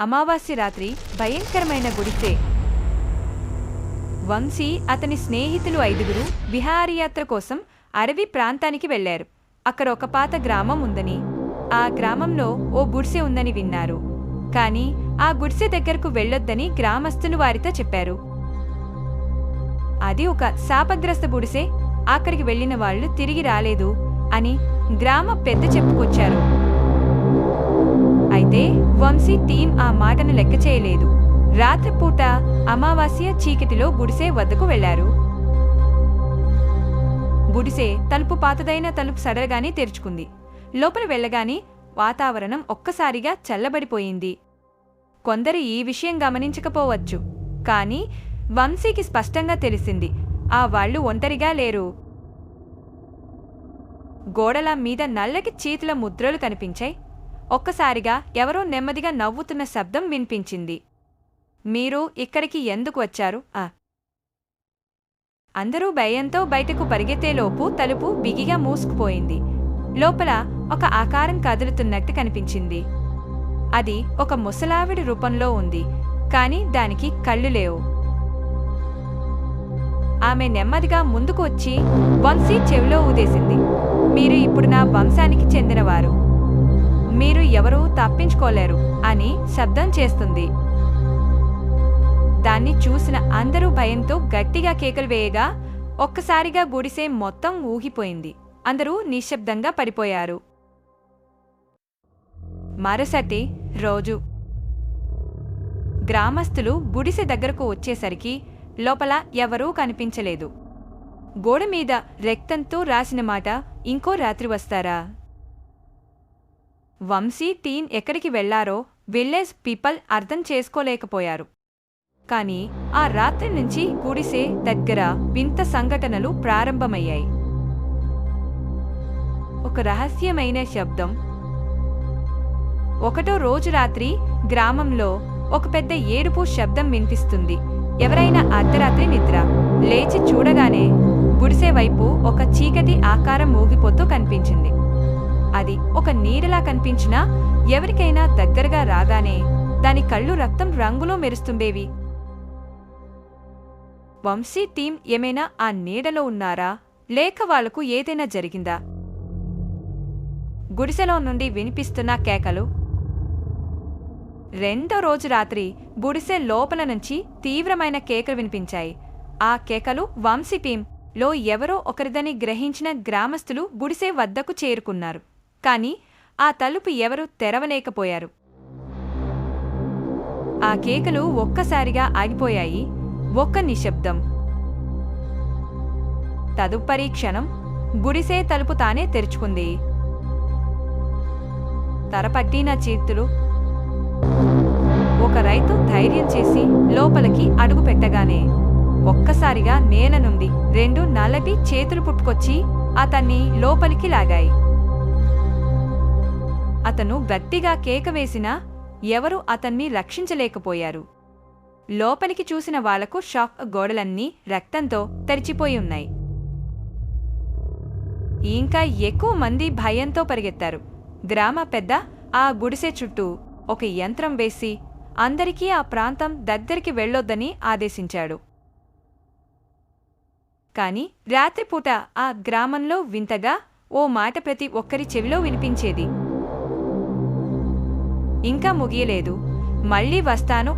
అమావాస్య రాత్రి భయంకరమైన గుడిసే. వంశీ అతని స్నేహితులు ఐదుగురు విహారయాత్ర కోసం అడవి ప్రాంతానికి వెళ్ళారు అక్కడ ఒక పాత గ్రామం ఉందని ఆ గ్రామంలో ఓ గుడిసె ఉందని విన్నారు. కానీ ఆ గుడిసె దగ్గరకు వెళ్ళొద్దని గ్రామస్తులు వారితో చెప్పారు. అది ఒక శాపగ్రస్త గుడిసె అక్కడికి వెళ్ళిన వాళ్ళు తిరిగి రాలేదు అని గ్రామ పెద్ద చెప్పుకొచ్చారు. అయితే వంశీ టీం ఆ మాటను లెక్క చేయలేదు. రాత్రిపూట అమావాస్య చీకటిలో గుడిసె వద్దకు వెళ్ళారు. గుడిసె తలుపు పాతదైన తలుపు సడగానే తెరుచుకుంది. లోపల వెళ్ళగానే వాతావరణం ఒక్కసారిగా చల్లబడిపోయింది. కొందరు ఈ విషయం గమనించకపోవచ్చు. కానీ వంశీకి స్పష్టంగా తెలిసింది. ఆ వాళ్ళు ఒంటరిగా లేరు. గోడల మీద నల్లకి చేతుల ముద్రలు కనిపించాయి. ఒక్కసారిగా ఎవరో నెమ్మదిగా నవ్వుతున్న శబ్దం వినిపించింది. మీరు ఇక్కడికి ఎందుకు వచ్చారు? ఆ. అందరూ భయంతో బయటకు పరిగెత్తేలోపు తలుపు బిగిగా మూసుకుపోయింది. లోపల ఒక ఆకారం కదులుతున్నట్టు కనిపించింది. అది ఒక ముసలావిడి రూపంలో ఉంది కాని దానికి కళ్ళు లేవు. ఆమె నెమ్మదిగా ముందుకు వచ్చి వంశీ చెవిలో ఊదేసింది. మీరు ఇప్పుడు నా వంశానికి చెందినవారు. మీరు ఎవరూ తప్పించుకోలేరు అని శబ్దం చేస్తుంది. దాన్ని చూసిన అందరూ భయంతో గట్టిగా కేకలు వేయగా ఒక్కసారిగా గుడిసె మొత్తం ఊగిపోయింది. అందరూ నిశ్శబ్దంగా పడిపోయారు. మరుసటి రోజు గ్రామస్తులు గుడిసె దగ్గరకు వచ్చేసరికి లోపల ఎవరూ కనిపించలేదు. గోడ మీద రక్తంతో రాసిన మాట ఇంకో రాత్రి వస్తారా? వంశీ టీన్ ఎక్కడికి వెళ్ళారో విలేజ్ పీపుల్ అర్థం చేసుకోలేకపోయారు. కానీ ఆ రాత్రి నుంచి గుడిసె దగ్గర వింత సంఘటనలు ప్రారంభమయ్యాయి. ఒక రహస్యమైన శబ్దం. ఒకటో రోజు రాత్రి గ్రామంలో ఒక పెద్ద ఏడుపు శబ్దం వినిపిస్తుంది. ఎవరైనా అర్ధరాత్రి నిద్ర లేచి చూడగానే గుడిసె వైపు ఒక చీకటి ఆకారం ఊగిపోతూ కనిపించింది. అది ఒక నీడలా కనిపించినా ఎవరికైనా దగ్గరగా రాగానే దాని కళ్ళు రక్తం రంగులో మెరుస్తుండేవి. వంశీ టీం ఏమైనా ఆ నీడలో ఉన్నారా? లేక వాళ్ళకు ఏదైనా జరిగిందా? గుడిసెలో నుండి వినిపిస్తున్న కేకలు. రెండో రోజు రాత్రి గుడిసె లోపల నుంచి తీవ్రమైన కేకలు వినిపించాయి. ఆ కేకలు వంశీ టీం లో ఎవరో ఒకరిదని గ్రహించిన గ్రామస్తులు గుడిసె వద్దకు చేరుకున్నారు. కానీ ఆ తలుపు ఎవరూ తెరవలేకపోయారు. ఆ కేకలు ఒక్కసారిగా ఆగిపోయాయి. ఒక్క నిశ్శబ్దం. తదుపరి క్షణం గుడిసే తలుపు తానే తెరుచుకుంది. తరపట్టిన చేతులు ఒక రైతు ధైర్యం చేసి లోపలికి అడుగు పెట్టగానే ఒక్కసారిగా నేలనుంది. రెండు నల్లటి చేతులు పుట్టుకొచ్చి అతన్ని లోపలికి లాగాయి. అతను గట్టిగా కేక వేసినా ఎవరూ అతన్ని రక్షించలేకపోయారు. లోపలికి చూసిన వాళ్ళకు షాక్ గోడలన్నీ రక్తంతో తెరిచిపోయి ఉన్నాయి. ఇంకా ఎక్కువ మంది భయంతో పరిగెత్తారు. గ్రామ పెద్ద ఆ గుడిసె చుట్టూ ఒక యంత్రం వేసి అందరికీ ఆ ప్రాంతం దగ్గరికి వెళ్ళొద్దని ఆదేశించాడు. కాని రాత్రిపూట ఆ గ్రామంలో వింతగా ఓ మాట ప్రతి ఒక్కరి చెవిలో వినిపించేది. ఇంకా ముగియలేదు. మళ్ళీ వస్తాను